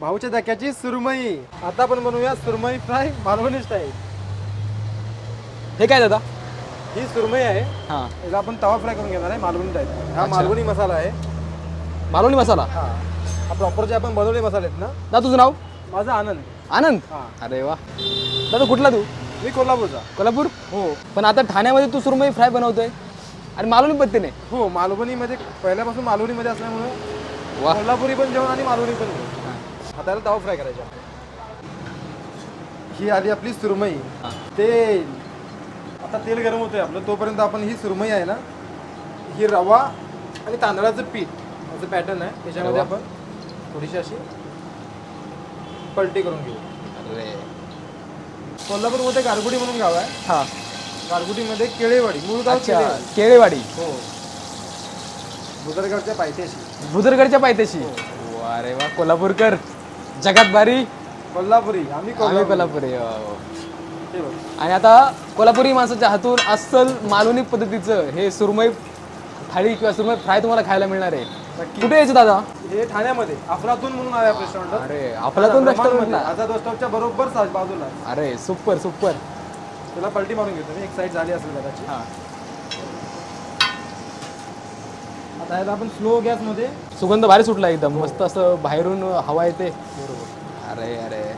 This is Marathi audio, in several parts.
भाऊच्या धक्याची सुरमई. आता आपण बनवूया सुरमई फ्राय मालवणी स्टाईल हे काय दादा? ही सुरमई आहे. हां. याला आपण तवा फ्राय करून घेणार आहे मालवणी टाईप हा मालवणी मसाला आहे. मालवणी मसाला? हा. हा प्रॉपर जे आपण बनवले मसाले आहेत ना. दादा तुझं नाव? माझा आनंद. आनंद? हा. अरे वा. दादा कुठला तू? मी कोल्हापूरचा. कोल्हापूर? हो. पण आता ठाण्यामध्ये तू सुरमई फ्राय बनवतोय. आणि मालवणी पत्तीने हो मालवणीमध्ये पहिल्यापासून मालवणीमध्ये असल्यामुळं वा. कोल्हापुरी पण जेवण आणि मालवणी पण जेवण. हाताला तवा फ्राय करायचा. ही आली आपली सुरमई. तेल. आता तेल गरम होतंय आपलं. तोपर्यंत आपण ही सुरमई आहे ना ही रवा आणि तांदळाचं पीठ असं पॅटर्न आहे. त्याच्यामध्ये. आपण थोडीशी अशी पलटी करून घेऊ. अरे. कोल्हापूरमध्ये गारगुडी म्हणून गाव आहे. हां. गारगुडीमध्ये केळेवाडी मूळ गाव अच्छा केळेवाडी. केळेवाडी. हो. भुदरगडच्या पायथ्याशी. भुदरगडच्या पायथ्याशी. अरे वा कोल्हापूरकर. जगात बारी कोल्हापुरी आम्ही आम्ही कोल्हापूर हो. हे बघ. आणि आता कोल्हापुरी माणसाच्या हातून अस्सल मालवणी पद्धतीचं हे सुरमई थाळी किंवा सुरमई फ्राय तुम्हाला खायला मिळणार आहे. नक्की. कुठे यायचं दादा? हे ठाण्यामध्ये अफलातून म्हणून आहे रेस्टॉरंट अरे आपल्यातून रेस्टॉरंटला आझाद बरोबर बाजूला. अरे सुपर सुपर त्याला पलटी मारून घेतो मी एक साईड झाली असेल कदाचित. आता याला आपण स्लो गॅसमध्ये सुगंध भारी सुटला एकदम. मस्त असं बाहेरून हवा येते. अरे अरे.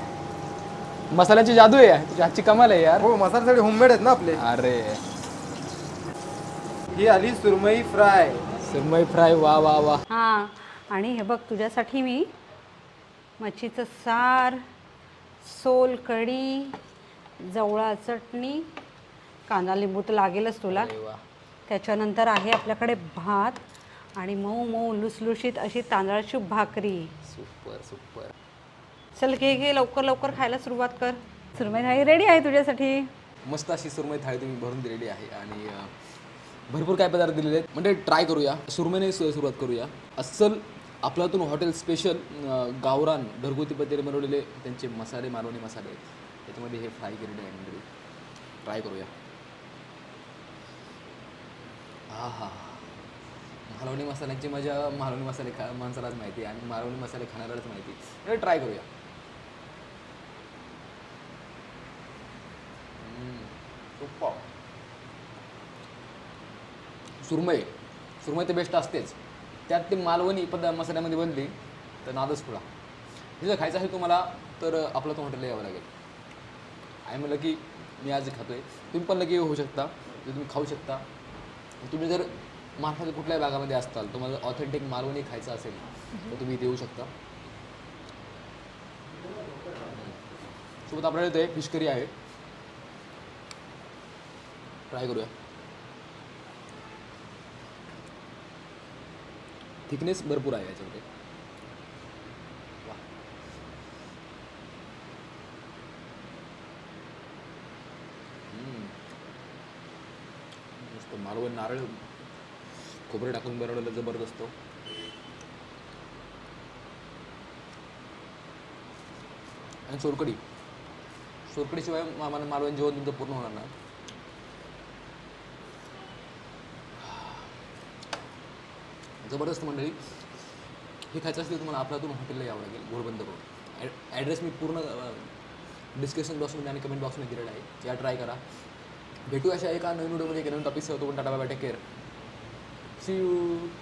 मसाल्याची जादू आहे तुझ्या हातची कमाल आहे यार. हो मसाले सगळे होममेड आहेत ना आपले. अरे. ही आली सुरमई फ्राय. सुरमई फ्राय वा वा वा. हां आणि हे बघ तुझ्यासाठी मी मच्छीचं सार सोल कढी जवळा चटणी कांदा लिंबू तर लागेलच तुला. अरे वा. त्याच्यानंतर आहे आपल्याकडे भात आणि मऊ मऊ लुसलुशीत अशी तांदळाची भाकरी. Super super. चल घे घे लवकर लवकर खायला सुरुवात कर. सुरमई थाळी रेडी आहे तुझ्यासाठी? मस्त अशी सुरमई थाळी तुम्ही भरून दिलेली आहे आणि अं, भरपूर काय पदार्थ दिलेले आहेत. म्हणजे ट्राय करूया. सुरमईने सु- सुरुवात करूया. अस्सल आपल्यातून हॉटेल स्पेशल गावरान घरगुती पद्धतीने बनवलेले त्यांचे मसाले मालवणी मसाले आहेत. त्याच्यामध्ये हे फ्राय केलेले आहे मंडळी. ट्राय करूया. हा हा मालवणी मसाल्यांची मजा मालवणी मसाले खा माणसालाच माहिती आहे आणि मालवणी मसाले खाणाऱ्यालाच माहिती ट्राय करूया. पाव सुरमई. सुरमई ते बेस्ट असतेच. त्यात ते मालवणी पद मसाल्यामध्ये बनली तर नादच खुळा. हे जर खायचं असेल तुम्हाला तर आपलं तो हॉटेलला यावं लागेल. आहे म्हणलं की मी आज खातोय. तुम्ही पण लगे होऊ शकता. तुम्ही खाऊ शकता. तुम्ही जर महाराष्ट्राच्या कुठल्याही भागामध्ये असताल तुम्हाला ऑथेंटिक मालवणी खायचं असेल तर तुम्ही देऊ शकता. सोबत आपल्याला इथे फिश करी आहे. ट्राय करूया. थिकनेस भरपूर आहे याच्यामध्ये. मस्त मालवण नारळ. खोबरं टाकून बनवलेलं जबरदस्त. आणि सोरकडी. सोरकडीशिवाय मा- मालवण जेवण तुमचं पूर्ण होणार ना? जबरदस्त मंडळी. हे खायचं असेल तुम्हाला आपल्यातून हॉटेलला यावं लागेल घोडबंद करून. ॲड्रेस मी पूर्ण डिस्क्रिप्शन बॉक्समध्ये आणि कमेंट बॉक्समध्ये दिलेला आहे. या ट्राय करा. भेटू अशा एका नवीन व्हिडिओमध्ये एक नवीन टॉपिक पण tata bye take care see you